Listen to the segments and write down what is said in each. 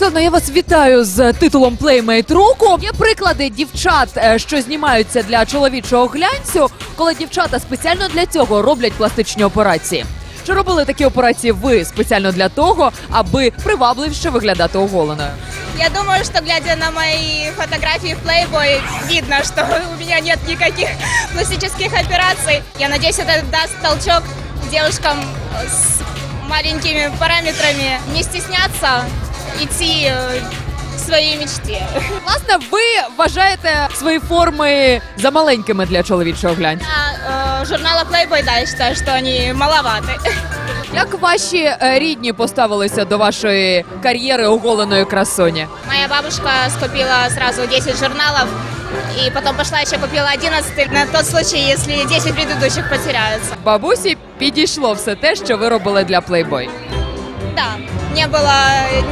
Оксано, я вас вітаю з титулом Playmate року. Є приклади дівчат, е, що знімаються для чоловічого глянцю, коли дівчата спеціально для цього роблять пластичні операції. Чи робили такі операції ви спеціально для того, аби привабливіше виглядати оголеною? Я думаю, что глядя на мои фотографии в Playboy, видно, что у меня нет никаких пластических операций. Я надеюсь, это даст толчок девушкам с маленькими параметрами не стесняться идти э, к своей мечте. Власне, ви вважаєте свої форми замаленькими для чоловічого глянцю. А, э, журнала Playboy, да, я считаю, что они маловаты. Як ваші е, рідні поставилися до вашої кар'єри оголеної красуні? Моя бабушка скупила сразу 10 журналов, и потом пошла еще купила 11 на тот случай, если 10 предыдущих потеряются. Бабусі підійшло все те, що ви робили для Playboy. Да, не было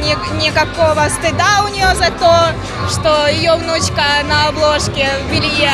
ни- никакого стыда у нее за то, что ее внучка на обложке в белье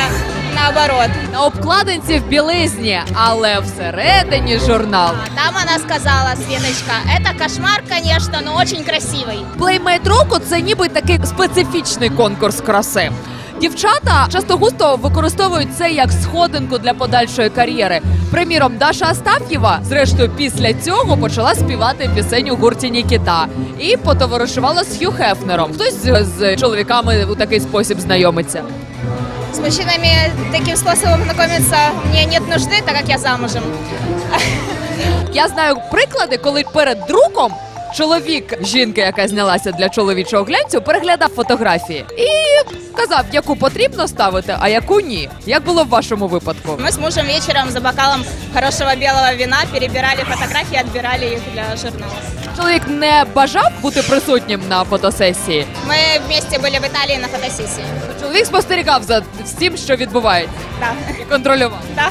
наоборот. На обкладинці в білизні, але всередині журнал. А Там она сказала, Светочка, это кошмар, конечно, но очень красивый. Playmate року це ніби такий специфічний конкурс краси. Дівчата часто густо використовують це як сходинку для подальшої кар'єри. Приміром, Даша Астаф'єва, зрештою, після цього почала співати пісень у гурті Нікіта і потоваришувала з Хью Хефнером. Хтось з, з чоловіками у такий спосіб знайомиться. С мужчинами таким способом знакомиться мне нет нужды, так как я замужем. Я знаю приклади, коли перед друком чоловік жінки, яка знялася для чоловічого глянцю, переглядав фотографії і казав, яку потрібно ставити, а яку ні. Як було в вашому випадку? Мы с мужем вечером за бокалом хорошего белого вина перебирали фотографии, отбирали их для журнала. Чоловік не бажав бути присутнім на фотосесії. Мы вместе были в Италии на фотосессии. Чоловік спостерігав за всім, що відбувається, Да, і контролював. да.